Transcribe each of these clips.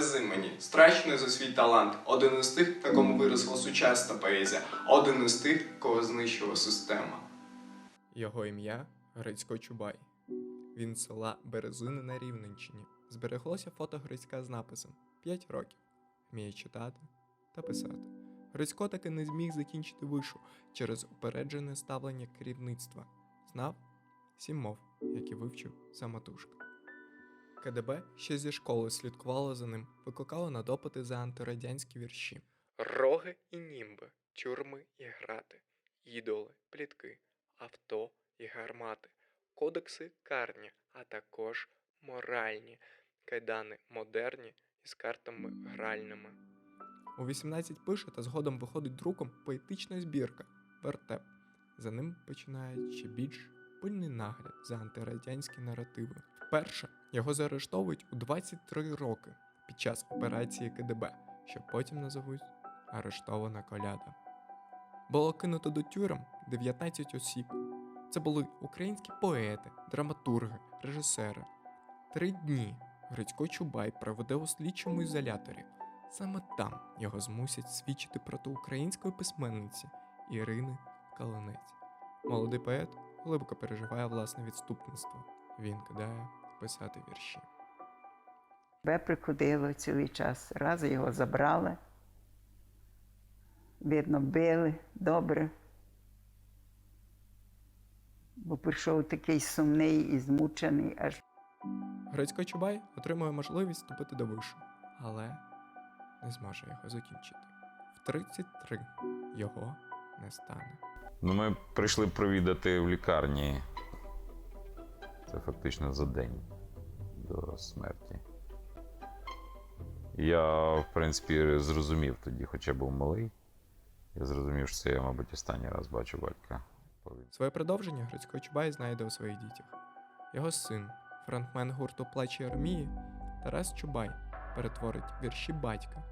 без імені, страчений за свій талант, один із тих, на кому виросла сучасна поезія, один із тих, кого знищила система. Його ім'я Грицько Чубай. Він села Березини на Рівненщині. Збереглося фото Грицька з написом 5 років. Вміє читати та писати. Грицько таки не зміг закінчити вишу через упереджене ставлення керівництва. Знав сім мов, які вивчив самотужки. КДБ ще зі школи слідкувало за ним, викликало на допити за антирадянські вірші. Роги і німби, тюрми і грати, ідоли, плітки, авто і гармати, кодекси карні, а також моральні, кайдани модерні із картами гральними. У 18 пише та згодом виходить друком поетична збірка Вертеп. За ним починає ще більш пильний нагляд за антирадянські наративи. Вперше його заарештовують у 23 роки під час операції КДБ, що потім назовуть арештована коляда. Було кинуто до тюрем 19 осіб. Це були українські поети, драматурги, режисери. Три дні Грицько Чубай проведе у слідчому ізоляторі. Саме там його змусять свідчити проти української письменниці Ірини Калинець. Молодий поет глибоко переживає власне відступництво. Він кидає писати вірші. Тебе приходило цілий час. Раз його забрали. Видно, били добре. Бо прийшов такий сумний і змучений, аж Грицько Чубай отримує можливість вступити до вишу, але не зможе його закінчити. В 33 його не стане. Ну, ми прийшли провідати в лікарні. Це фактично за день до смерті. Я, в принципі, зрозумів тоді, хоча був малий. Я зрозумів, що це я, мабуть, останній раз бачу батька. Своє продовження Грицько Чубай знайде у своїх дітях. Його син, фронтмен гурту Плачі армії, Тарас Чубай перетворить вірші батька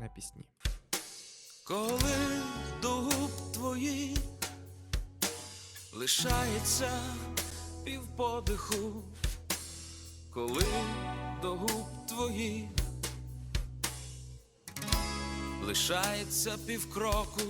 на пісні. Коли до губ твоїх лишається півподиху, коли до губ твоїх лишається півкроку,